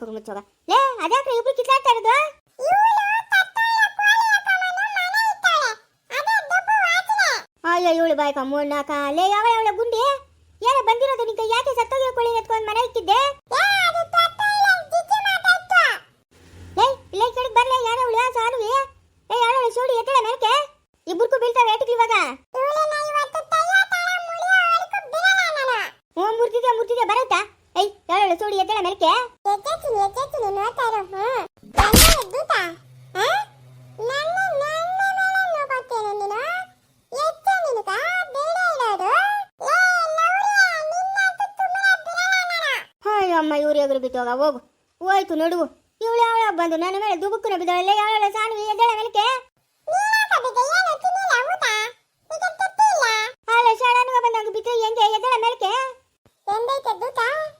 ಮಕ್ಕಳು ಮುಚ್ಚೋಗ ಲೇ, ಅದ್ಯಾಕ್ರೆ ಇಬ್ರು ಕಿತ್ಲಾಡ್ತಾ ಅಯ್ಯೋ, ಇವಳು ಬಾಯ್ಕ ಮೂರ್ನಾಕ ಲೇ, ಯಾವ ಯಾವ ಗುಂಡಿ? ಏನೇ ಬಂದಿರೋದು ನಿಂಗೆ? ಯಾಕೆ ಸತ್ತೋಗಿರೋ ಕೋಳಿ ಎತ್ಕೊಂಡು ಮನೆ ಇಕ್ಕಿದ್ದೆ ಲೇ ಇಲ್ಲೇ ಕೆಳಗೆ ಬರ್ಲೆ, ಯಾರೋ ಅವಳು ಸಾನುವಿ? ಲೇ ಯಾರೋ ಅವಳು ಸೋಡಿ ಎತ್ತಳೆ ಮೇಲಕ್ಕೆ? ಇಬ್ಬರಿಗೂ ಬೀಳ್ತಾವೆ ಏಟಿಗೆ ಇವಾಗ? ಹ್ಞೂ ಮುರ್ತಿದ್ಯಾ ಮುರ್ತಿದ್ಯಾ ಬರೈತಾ? ಏಯ್ ಯಾರೋ ಅವಳು ಸೂಡಿ ಎತ್ತಳ ಮೇಲಕ್ಕೆ ಹಾಯ್ ಅಮ್ಮ ಇವ್ರು ಎದುರು ಬಿತ್ತೋಗ ಹೋಗು ಹೋಯ್ತು ನಡುವು ಇವಳು ಯಾವಳ ಬಂದು ನನ್ನ ಮೇಲೆ ದುಬುಕ್ಕನ ಬಿದ್ದಾಳೆ ಯಾವಳ ಸಾನುವಿ ಎದ್ದಳ ಮೇಲಕ್ಕೆ ಅಲ್ಲ ಶಾಣಾನುಗ ಬಂದಂಗ ಬಿತ್ತು ಹೆಂಗೆ ಎದ್ದಳ ಮೇಲಕ್ಕೆ ಎದ್ದೇಳ್ರಿ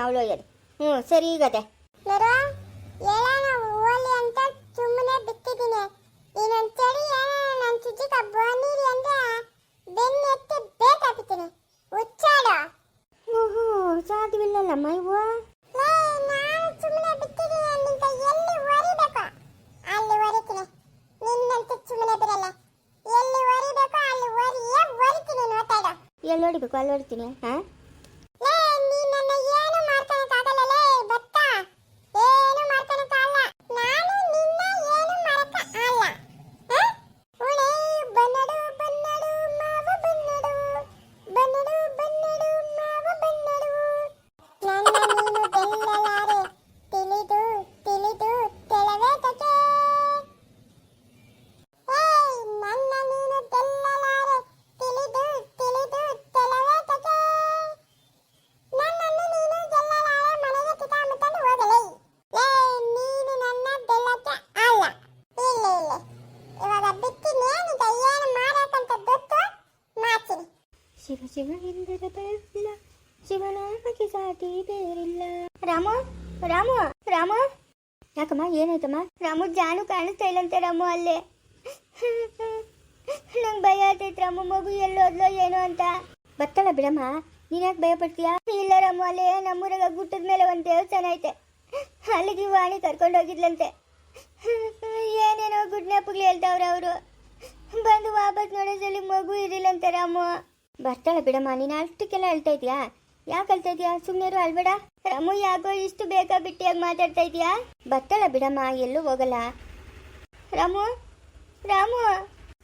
ಅಲ್ಲಿ ಹೊರಿಯೇ ಹ್ಞೂ ಸರಿ ಇರು. ಎಲ್ಲಿ ಹೊಡಿಬೇಕು ಅಲ್ಲಿ ಹೊಡಿತೀನಿ ಹಾಂ? ಶಿವ ಶಿವ ಎಂದರೆ ಬರಲ್ಲ ಶಿವನಾಮಕ್ಕೆ ಸಾಟಿ ಬೇರಿಲ್ಲ. ರಾಮು ರಾಮು ರಾಮು. ಯಾಕಮ್ಮ, ಏನಾಯ್ತಮ್ಮ? ರಾಮು ಜಾನು ಕಾಣಿಸ್ತಾ ಇಲ್ಲಂತೆ ರಾಮು ಅಲ್ಲೇ. ನಂಗೆ ಭಯ ಆಗ್ತೈತೆ ರಾಮು, ಮಗು ಎಲ್ಲೋದ್ಲೋ ಏನೋ ಅಂತ. ಬರ್ತಾಳ ಬಿಡಮ್ಮ, ನೀನ್ ಯಾಕೆ ಭಯ ಪಡ್ತೀಯಾ ಇಲ್ಲ ರಾಮು ಅಲ್ಲೇ, ನಮ್ಮೂರಾಗ ಗುಟ್ಟದ ಮೇಲೆ ಒಂದು ದೇವಸ್ಥಾನ ಐತೆ. ಅಲ್ಲಿಗೆ ವಾಣಿ ಕರ್ಕೊಂಡು ಹೋಗಿದ್ಲಂತೆ. ಏನೇನೋ ಗುಡ್ನೆಪ್ಪಗಳು ಹೇಳ್ತಾವ್ರೆ ಅವರು. ಬಂದು ವಾಪಸ್ ನೋಡೋದ್ರಲ್ಲಿ ಮಗು ಇರಲಿಲ್ಲಂತೆ ರಾಮು. ಬರ್ತಾಳೆ ಬಿಡಮ್ಮ, ನೀನು ಅಷ್ಟಕ್ಕೆಲ್ಲ ಅಳ್ತಾ ಇದೀಯಾ ಯಾಕೆ ಅಳ್ತಾ ಇದೀಯಾ ಸುಮ್ಮನೆ ಅಳ್ಬೇಡ. ರಮು ಯಾಕೋ ಇಷ್ಟು ಬೇಕಾ ಬಿಟ್ಟಿಯಾಗಿ ಮಾತಾಡ್ತಾ ಇದೀಯಾ ಬರ್ತಾಳೆ ಬಿಡಮ್ಮ, ಎಲ್ಲೂ ಹೋಗಲ್ಲ. ರಾಮು ರಾಮು.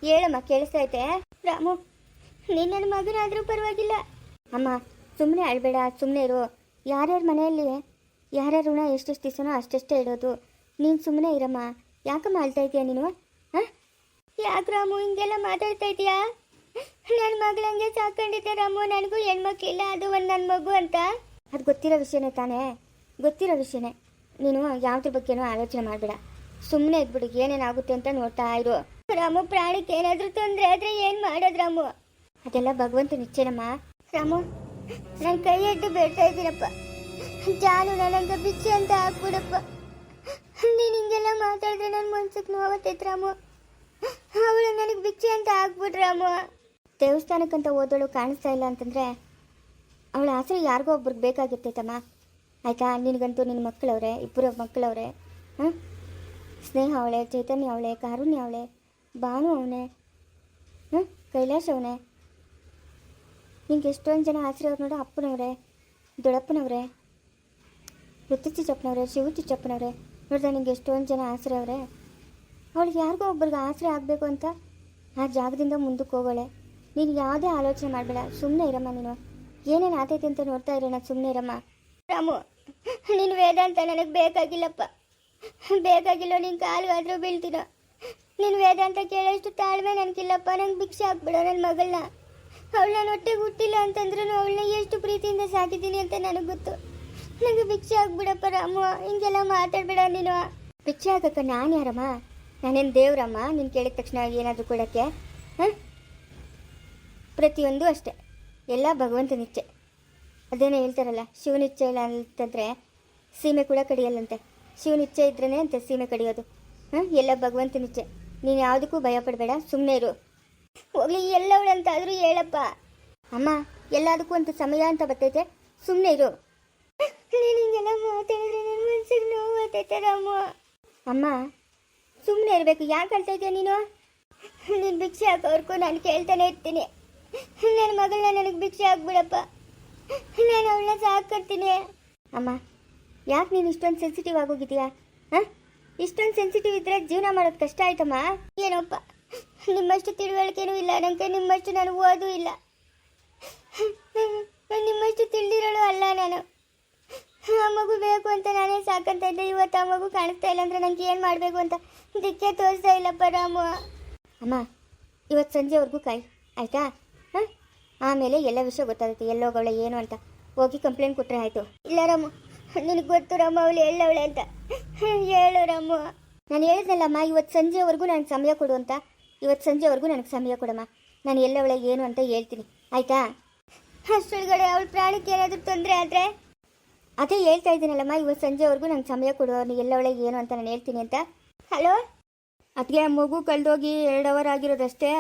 ಹೇಳಮ್ಮ ಕೇಳಿಸ್ತೈತೆ ರಾಮು, ನೀನು ನನ್ನ ಮಗನಾದರೂ ಪರವಾಗಿಲ್ಲ. ಅಮ್ಮ ಸುಮ್ಮನೆ ಅಳ್ಬೇಡ ಸುಮ್ಮನೆ ಇರು. ಯಾರ್ಯಾರ ಮನೆಯಲ್ಲಿ, ಯಾರ್ಯಾರು ಋಣ ಎಷ್ಟೆಷ್ಟು ದಿವಸನೋ ಅಷ್ಟೆಷ್ಟೇ ಇಡೋದು. ನೀನು ಸುಮ್ಮನೆ ಇರಮ್ಮ. ಯಾಕಮ್ಮ ಅಳ್ತಾ ಇದೆಯಾ ನೀನು? ಹಾಂ? ಯಾಕೆ ರಾಮು, ಹಿಂಗೆಲ್ಲ ಮಾತಾಡ್ತಾ ಇದೀಯಾ? ನನ್ನ ಮಗಳಂಗೆ ಸಾಕೊಂಡಿದ್ದೆ ರಾಮು, ನನಗೂ ಹೆಣ್ಮಕ್ಳಿಲ್ಲ, ಅದು ಒಂದು ನನ್ನ ಮಗು ಅಂತ. ಅದು ಗೊತ್ತಿರೋ ವಿಷಯನೇ ತಾನೇ. ಗೊತ್ತಿರೋ ವಿಷಯನೇ. ನೀನು ಯಾವುದ್ರ ಬಗ್ಗೆನೂ ಆಲೋಚನೆ ಮಾಡಬೇಡ. ಸುಮ್ಮನೆ ಇದ್ಬಿಡು ಏನೇನಾಗುತ್ತೆ ಅಂತ ನೋಡ್ತಾ ಇರು. ರಾಮು ಪ್ರಾಣಕ್ಕೆ ಏನಾದರೂ ತೊಂದರೆ ಆದರೆ ಏನು ಮಾಡೋದು ರಾಮು? ಅದೆಲ್ಲ ಭಗವಂತ ನಿಚ್ಚೇನಮ್ಮ. ರಾಮು ನನ್ನ ಕೈ ಎದ್ದು ಬೇಡ್ತಾ ಇದ್ದೀನಪ್ಪ ಜಾನು ನನಗೆ ಬಿಚ್ಚಿ ಅಂತ ಹಾಕ್ಬಿಡಪ್ಪ. ನೀನು ಹಿಂಗೆಲ್ಲ ಮಾತಾಡಿದ್ರೆ ನನ್ನ ಮನ್ಸಿಗೆ ನೋವತ್ತೈತೆ ರಾಮು. ಅವಳು ನನಗೆ ಬಿಚ್ಚಿ ಅಂತ ಹಾಕ್ಬಿಡ್ರಾಮು ರಾಮು. ದೇವಸ್ಥಾನಕ್ಕಂತ ಓದೋಳು ಕಾಣಿಸ್ತಾ ಇಲ್ಲ ಅಂತಂದರೆ ಅವಳ ಆಸರೆ ಯಾರಿಗೋ ಒಬ್ರಿಗೆ ಬೇಕಾಗಿರ್ತೈತಮ್ಮ ಆಯಿತಾ? ನಿನಗಂತೂ ನಿನ್ನ ಮಕ್ಕಳವ್ರೆ, ಇಬ್ಬರು ಮಕ್ಕಳವ್ರೆ, ಹಾಂ? ಸ್ನೇಹ ಅವಳೆ, ಚೈತನ್ಯ ಅವಳೆ, ಕಾರುಣ್ಯ ಅವಳೆ, ಭಾನು ಅವನೇ, ಹಾಂ? ಕೈಲಾಶ್ ಅವನೇ. ನಿಂಗೆ ಎಷ್ಟೊಂದು ಜನ ಆಸರೆ ಅವ್ರು ನೋಡು, ಅಪ್ಪನವ್ರೆ, ದೊಡ್ಡಪ್ಪನವ್ರೆ ಋತು ಚಿಚ್ಚಪ್ಪನವ್ರೆ ಶಿವ ಚಿಚ್ಚಪ್ಪನವ್ರೆ ನೋಡಿದ್ರೆ ನಿಂಗೆ ಎಷ್ಟೊಂದು ಜನ ಆಸರೆ ಅವರೇ? ಅವಳಿಗೆ ಯಾರಿಗೋ ಒಬ್ರಿಗೆ ಆಸರೆ ಆಗಬೇಕು ಅಂತ ಆ ಜಾಗದಿಂದ ಮುಂದಕ್ಕೆ ಹೋಗೋಳೆ ನೀನು ಯಾವುದೇ ಆಲೋಚನೆ ಮಾಡಬೇಡ. ಸುಮ್ಮನೆ ಇರಮ್ಮ ನೀನು. ಏನೇನು ಆತೈತೆ ಅಂತ ನೋಡ್ತಾ ಇರೋಣ ಸುಮ್ಮನೆ ಇರಮ್ಮ. ರಾಮು, ನೀನು ವೇದಾಂತ ನನಗೆ ಬೇಕಾಗಿಲ್ಲಪ್ಪ. ಬೇಕಾಗಿಲ್ಲ ನಿನ್ ಆದರೂ ಬೀಳ್ತೀನೋ. ನೀನು ವೇದಾಂತ ಕೇಳೋಷ್ಟು ತಾಳ್ಮೆ ನನಗಿಲ್ಲಪ್ಪ. ನಂಗೆ ಭಿಕ್ಷೆ ಹಾಕ್ಬಿಡೋ ನನ್ನ ಮಗಳನ್ನ ಅವಳು ನಾನು ಹೊಟ್ಟೆಗೆ ಹುಟ್ಟಿಲ್ಲ ಅಂತಂದ್ರೂ ಅವಳನ್ನ ಎಷ್ಟು ಪ್ರೀತಿಯಿಂದ ಸಾಕಿದ್ದೀನಿ ಅಂತ ನನಗೆ ಗೊತ್ತು. ನನಗೆ ಭಿಕ್ಷೆ ಹಾಕ್ಬಿಡಪ್ಪ ರಾಮು. ಹಿಂಗೆಲ್ಲ ಮಾತಾಡ್ಬೇಡ ನೀನು. ಭಿಕ್ಷೆ ಹಾಕಕ್ಕ ನಾನು ಯಾರಮ್ಮ? ನಾನೇನು ದೇವ್ರಮ್ಮ? ನೀನು ಕೇಳಿದ ತಕ್ಷಣ ಏನಾದರೂ ಕೊಡೋಕ್ಕೆ? ಹಾಂ? ಪ್ರತಿಯೊಂದು ಅಷ್ಟೇ. ಎಲ್ಲ ಭಗವಂತನಿಚ್ಛೆ ಅದೇನೋ ಹೇಳ್ತಾರಲ್ಲ ಶಿವನಿಚ್ಛೆ ಇಲ್ಲ ಅಂತಂದರೆ ಸೀಮೆ ಕೂಡ ಕಡಿಯಲ್ಲಂತೆ. ಶಿವನಿಚ್ಛೆ ಇದ್ರೇ ಅಂತೆ ಸೀಮೆ ಕಡಿಯೋದು. ಹಾಂ? ಎಲ್ಲ ಭಗವಂತನಿಚ್ಛೆ ನೀನು ಯಾವುದಕ್ಕೂ ಭಯ ಪಡಬೇಡ ಸುಮ್ಮನೆ ಇರು. ಹೋಗಲಿ, ಎಲ್ಲವಳು ಅಂತಾದರೂ ಹೇಳಪ್ಪ. ಅಮ್ಮ, ಎಲ್ಲದಕ್ಕೂ ಅಂತ ಸಮಯ ಅಂತ ಬರ್ತೈತೆ ಸುಮ್ಮನೆ ಇರು. ನೀನಿಂಗೆಲ್ಲ ಮಾತಾಡಿದ್ರೆ ನನ್ನ ಮನ್ಸಿಗೆ ನೋವು ಅಮ್ಮ. ಅಮ್ಮ ಸುಮ್ಮನೆ ಇರಬೇಕು. ಯಾಕೆ ಹೇಳ್ತಾ ಇದೆಯಾ ನೀನು? ನೀನು ಭಿಕ್ಷೆ ಹಾಕೋವರೆಗೂ ನಾನು ಕೇಳ್ತಾನೆ ಇರ್ತೀನಿ. ನನ್ನ ಮಗಳನ್ನ ನನಗೆ ಭಿಕ್ಷೆ ಆಗ್ಬಿಡಪ್ಪ ನಾನು ಅವಳನ್ನ ಸಾಕ್ಕೊಡ್ತೀನಿ. ಅಮ್ಮ, ಯಾಕೆ ನೀನು ಇಷ್ಟೊಂದು ಸೆನ್ಸಿಟಿವ್ ಆಗೋಗಿದ್ಯಾ? ಹಾಂ? ಇಷ್ಟೊಂದು ಸೆನ್ಸಿಟಿವ್ ಇದ್ರೆ ಜೀವನ ಮಾಡೋದು ಕಷ್ಟ ಆಯ್ತಮ್ಮ? ಏನಪ್ಪ? ನಿಮ್ಮಷ್ಟು ತಿಳುವಳಿಕೆನೂ ಇಲ್ಲ. ನನಗೆ ನಿಮ್ಮಷ್ಟು ನಾನು ಓದೂ ಇಲ್ಲ. ನಿಮ್ಮಷ್ಟು ತಿಳಿದಿರೋಳು ಅಲ್ಲ ನಾನು. ಆ ಮಗು ಬೇಕು ಅಂತ ನಾನೇ ಸಾಕಂತ ಇದ್ದೆ. ಇವತ್ತು ಆ ಮಗು ಕಾಣಿಸ್ತಾ ಇಲ್ಲ ಅಂದ್ರೆ ನಂಗೆ ಏನು ಮಾಡಬೇಕು ಅಂತ ದಿಕ್ಕೆ ತೋರಿಸ್ತಾ ಇಲ್ಲಪ್ಪ ರಾಮು. ಅಮ್ಮ, ಇವತ್ತು ಸಂಜೆವರೆಗೂ ಕಾಯಿ. ಆಯ್ತಾ? ಆಮೇಲೆ ಎಲ್ಲ ವಿಷಯ ಗೊತ್ತಾಗುತ್ತೆ ಎಲ್ಲೋಗವಳೆ ಏನು ಅಂತ. ಹೋಗಿ ಕಂಪ್ಲೇಂಟ್ ಕೊಟ್ಟರೆ ಆಯಿತು. ಇಲ್ಲ ರಾಮು, ನಿನಗೆ ಗೊತ್ತು ರಾಮ, ಅವಳು ಎಲ್ಲವಳೆ ಅಂತ. ಹೇಳು ರಾಮು. ನಾನು ಹೇಳಿದ್ನಲ್ಲಮ್ಮ, ಇವತ್ತು ಸಂಜೆವರೆಗೂ ನನಗೆ ಸಮಯ ಕೊಡು ಅಂತ. ಇವತ್ತು ಸಂಜೆವರೆಗೂ ನನಗೆ ಸಮಯ ಕೊಡಮ್ಮ. ನಾನು ಎಲ್ಲವಳೆ ಏನು ಅಂತ ಹೇಳ್ತೀನಿ. ಆಯಿತಾ? ಅಷ್ಟೊಳಗಡೆ ಅವಳ ಪ್ರಾಣಕ್ಕೆ ಏನಾದರೂ ತೊಂದರೆ ಆದರೆ? ಅದೇ ಹೇಳ್ತಾ ಇದ್ದೀನಲ್ಲಮ್ಮ, ಇವತ್ತು ಸಂಜೆವರೆಗೂ ನಂಗೆ ಸಮಯ ಕೊಡು ನೀ ಎಲ್ಲವಳೆ ಏನು ಅಂತ ನಾನು ಹೇಳ್ತೀನಿ ಅಂತ. ಹಲೋ ಅದಕ್ಕೆ ಮಗು ಕಳೆದೋಗಿ ಎರಡು ಅವರ್ ಆಗಿರೋದಷ್ಟೇ.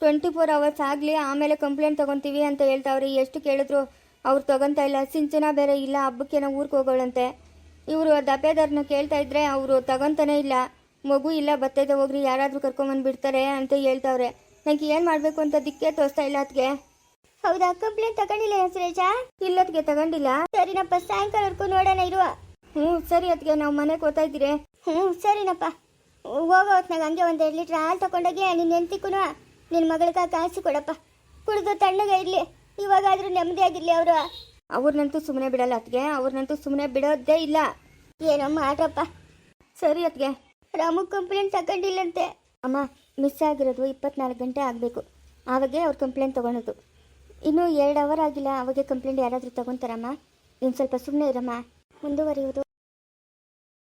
ಟ್ವೆಂಟಿ ಫೋರ್ ಅವರ್ಸ್ ಆಗಲಿ ಆಮೇಲೆ ಕಂಪ್ಲೇಂಟ್ ತೊಗೊತೀವಿ ಅಂತ ಹೇಳ್ತಾವ್ರಿ ಎಷ್ಟು ಕೇಳಿದ್ರು ಅವ್ರು ತೊಗೊತಾ ಇಲ್ಲ. ಸಿಂಚನ ಬೇರೆ ಇಲ್ಲ ಹಬ್ಬಕ್ಕೆ ನಾವು ಊರಿಗೆ ಹೋಗೋಳಂತೆ. ಇವರು ದಪೇದಾರನ್ನ ಕೇಳ್ತಾ ಇದ್ರೆ ಅವರು ತಗೊಂತಾನೆ ಇಲ್ಲ. ಮಗು ಇಲ್ಲ ಬತ್ತೈತೆ ಹೋಗ್ರಿ ಯಾರಾದರೂ ಕರ್ಕೊಂಬಂದ್ಬಿಡ್ತಾರೆ ಅಂತ ಹೇಳ್ತಾವ್ರೆ ನನಗೆ ಏನು ಮಾಡಬೇಕು ಅಂತ ದಿಕ್ಕೇ ತೋರಿಸ್ತಾ ಇಲ್ಲ ಅದಕ್ಕೆ ಹೌದಾ? ಕಂಪ್ಲೇಂಟ್ ತಗೊಂಡಿಲ್ಲ ಸುರೇಶ? ಇಲ್ಲದ್ಗೆ ತಗೊಂಡಿಲ್ಲ. ಸರಿನಪ್ಪ ಸಾಯಂಕಾಲವರೆಗೂ ನೋಡೋಣ ಇರುವ. ಹ್ಞೂ ಸರಿ ಅದಕ್ಕೆ ನಾವು ಮನೆಗೆ ಹೋಗ್ತಾ ಇದ್ದೀರಿ. ಹ್ಞೂ ಸರಿನಪ್ಪ. ಹೋಗೋ ಹೊತ್ನಾಗ ಹಂಗೆ ಒಂದು ಎರಡು ಲೀಟ್ರ್ ಹಾಲು ತಗೊಂಡೋಗಿ ನಿನ್ನ ಹೆಂಡ್ತಿಕ್ಕೂ ನಿನ್ನ ಮಗಳಿಗೆ ಕಾಸು ಕೊಡಪ್ಪ. ಕುಡಿದು ತಣ್ಣಗೆ ಇರಲಿ. ಇವಾಗಾದರೂ ನೆಮ್ಮದಿಯಾಗಿರಲಿ ಅವರು. ಅವ್ರನ್ನಂತೂ ಸುಮ್ಮನೆ ಬಿಡಲ್ಲ ಅತ್ಗೆ ಅವ್ರನ್ನಂತೂ ಸುಮ್ಮನೆ ಬಿಡೋದೇ ಇಲ್ಲ. ಏನೋ ಮಾಡ್ರಪ್ಪ ಸರಿ ಅತ್ಗೆ ರಾಮು ಕಂಪ್ಲೇಂಟ್ ತಗೊಂಡಿಲ್ಲಂತೆ. ಅಮ್ಮ ಮಿಸ್ ಆಗಿರೋದು ಇಪ್ಪತ್ನಾಲ್ಕು ಗಂಟೆ ಆಗಬೇಕು. ಆವಾಗೆ ಅವ್ರು ಕಂಪ್ಲೇಂಟ್ ತೊಗೊಳೋದು. ಇನ್ನೂ ಎರಡು ಅವರ್ ಆಗಿಲ್ಲ. ಅವಾಗೆ ಕಂಪ್ಲೇಂಟ್ ಯಾರಾದರೂ ತಗೊತಾರಮ್ಮ? ಇನ್ನು ಸ್ವಲ್ಪ ಸುಮ್ಮನೆ ಇರಮ್ಮ. ಮುಂದುವರಿಯುವುದು.